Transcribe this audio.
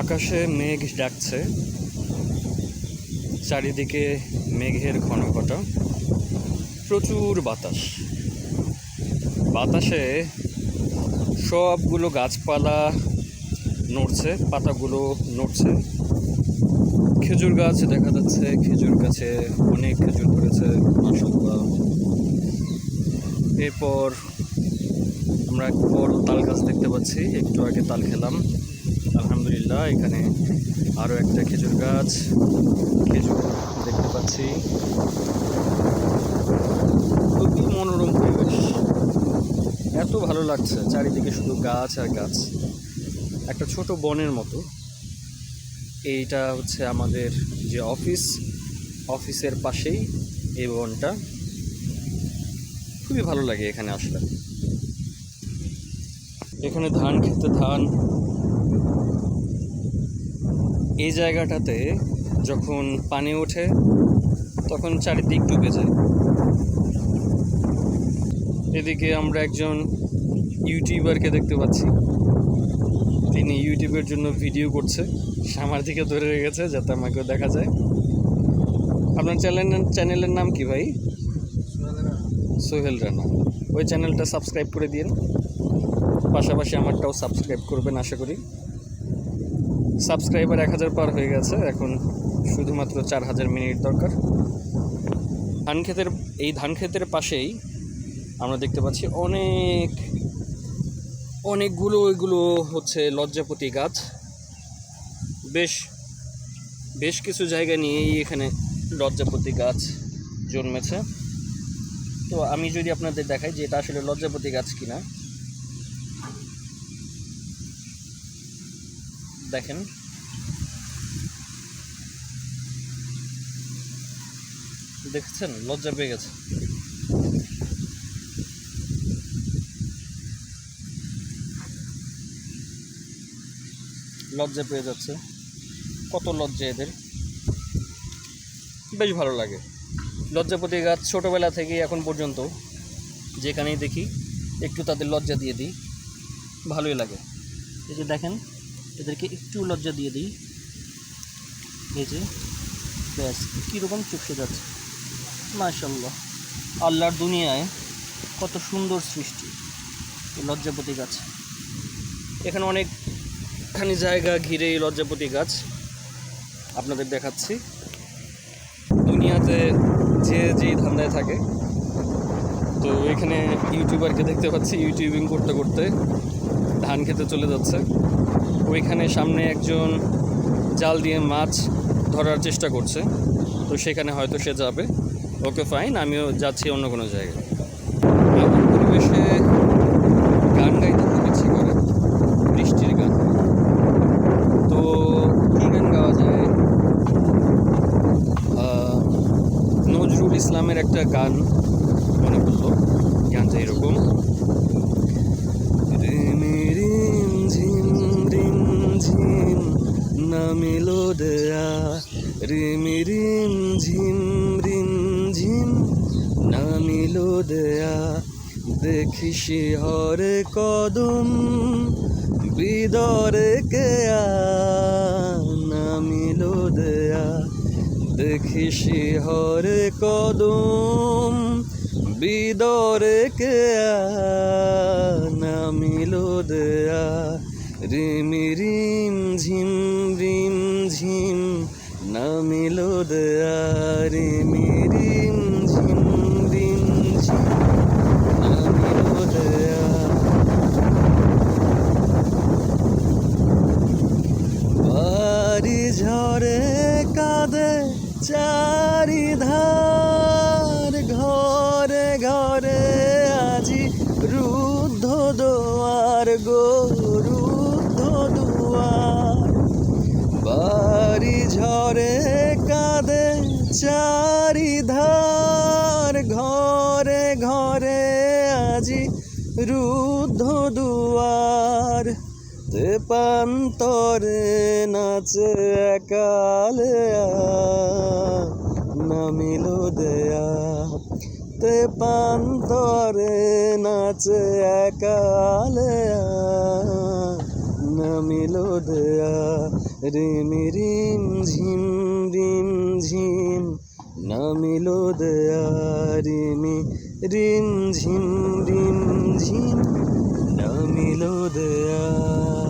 আকাশে মেঘ ডাকছে। চারিদিকে মেঘের ঘনঘটা। প্রচুর বাতাস। বাতাসে সবগুলো গাছপালা নড়ছে, পাতাগুলো নড়ছে। খেজুর গাছ দেখা যাচ্ছে, খেজুর গাছে অনেক খেজুর মাসাল্লাহ এরপর আমরা এক বড় তাল গাছ দেখতে পাচ্ছি, একটু আগে তাল খেলাম। আলহামদুলিল্লাহ, এখানে আরও একটা খেজুর গাছ, খেজুর দেখতে পাচ্ছি। খুবই মনোরম পরিবেশ। এত ভালো লাগছে চারিদিকে শুধু গাছ আর গাছ। একটা ছোট বনের মতো। এইটা হচ্ছে আমাদের যে অফিস, অফিসের পাশেই এই বনটা। খুবই ভালো লাগে এখানে আসলে। এখানে ধান খেতে ধান এই জায়গাটাতে যখন পানি ওঠে, তখন চারিদিক ডুবে যায়। এদিকে আমরা একজন ইউটিউবারকে দেখতে পাচ্ছি। তিনি ইউটিউবের জন্য ভিডিও করছে আমার দিকে ধরে রেখেছে যাতে আমাকেও দেখা যায়। আপনার চ্যানেল চ্যানেলের নাম কি ভাই? সোহেল রানা। ওই চ্যানেলটা সাবস্ক্রাইব করে দিন পাশাপাশি আমারটাও সাবস্ক্রাইব করবেন, আশা করি। সাবস্ক্রাইবার এক হাজার পার হয়ে গেছে। এখন শুধুমাত্র চার হাজার মিনিট দরকার। ধান ক্ষেতের, এই ধান ক্ষেতের পাশেই আমরা দেখতে পাচ্ছি অনেক, অনেকগুলো এগুলো হচ্ছে লজ্জাপতি গাছ। বেশ বেশ কিছু জায়গা নিয়েই এখানে লজ্জাপতি গাছ জন্মেছে। তো আমি যদি আপনাদের দেখাই যে এটা আসলে লজ্জাপতি গাছ কিনা। দেখেন। দেখছেন? লজ্জা পেয়ে গেছে। লজ্জা পেয়ে যাচ্ছে। কত লজ্জা এদের। বেশ ভালো লাগে। লজ্জাপতি গাছ ছোটোবেলা থেকে এখন পর্যন্ত যেখানেই দেখি, একটু তাদের লজ্জা দিয়ে দিই। ভালোই লাগে। এই যে দেখেন এদেরকে একটু লজ্জা দিয়ে দিই। এই যে, ব্যাস কীরকম চুপসে যাচ্ছে। মাশাল্লাহ আল্লাহর দুনিয়ায় কত সুন্দর সৃষ্টি লজ্জাপতি গাছ। এখানে অনেকখানি জায়গা ঘিরে এই লজ্জাপতি গাছ। আপনাদের দেখাচ্ছি। দুনিয়াতে যে যেই ধান্দায় থাকে। তো এখানে ইউটিউবারকে দেখতে পাচ্ছি, ইউটিউবিং করতে করতে ধান খেতে চলে যাচ্ছে। ওইখানে সামনে একজন জাল দিয়ে মাছ ধরার চেষ্টা করছে। তো সেখানে হয়তো সে যাবে। ওকে ফাইন আমিও যাচ্ছি অন্য কোনো জায়গায়। পরিবেশে গান গাইতে খুব ইচ্ছে করে, বৃষ্টির গান। তো কী গান গাওয়া যায়? নজরুল ইসলামের একটা গান মনে পড়ল। গানটা এরকম। দেয়া, রিম রিম ঝিম রিম ঝিম নামিলো দেয়া। দেখি শিহরে কদম, বিদরে কেয়া, নামিলো দেয়া। দেখি শিহরে কদম, বিদরে কেয়া, নামিলো দেয়া। রিমি রিম ঝিম রিম ঝিম নামিলো দেয়া রিমি রিম ঝিম রিম ঝিম নামিলো দেয়া বাড়ি ঝরে কাঁদে চারিধার ঘরে ঘরে আজি রুদ্ধ দোয়ার গো ঝরে কাঁদে চারিধার, ঘরে ঘরে আজি রুদ্ধ দুয়ার। তে পান্তরে নাচে একালে নামিল দেয়া। তে পান্তরে নাচে একালে নামিল দেয়া। রিম রিম ঝিম রিম ঝিম নামিল দয়া রিমি রিম ঝিম রিম ঝিম নামিল দয়া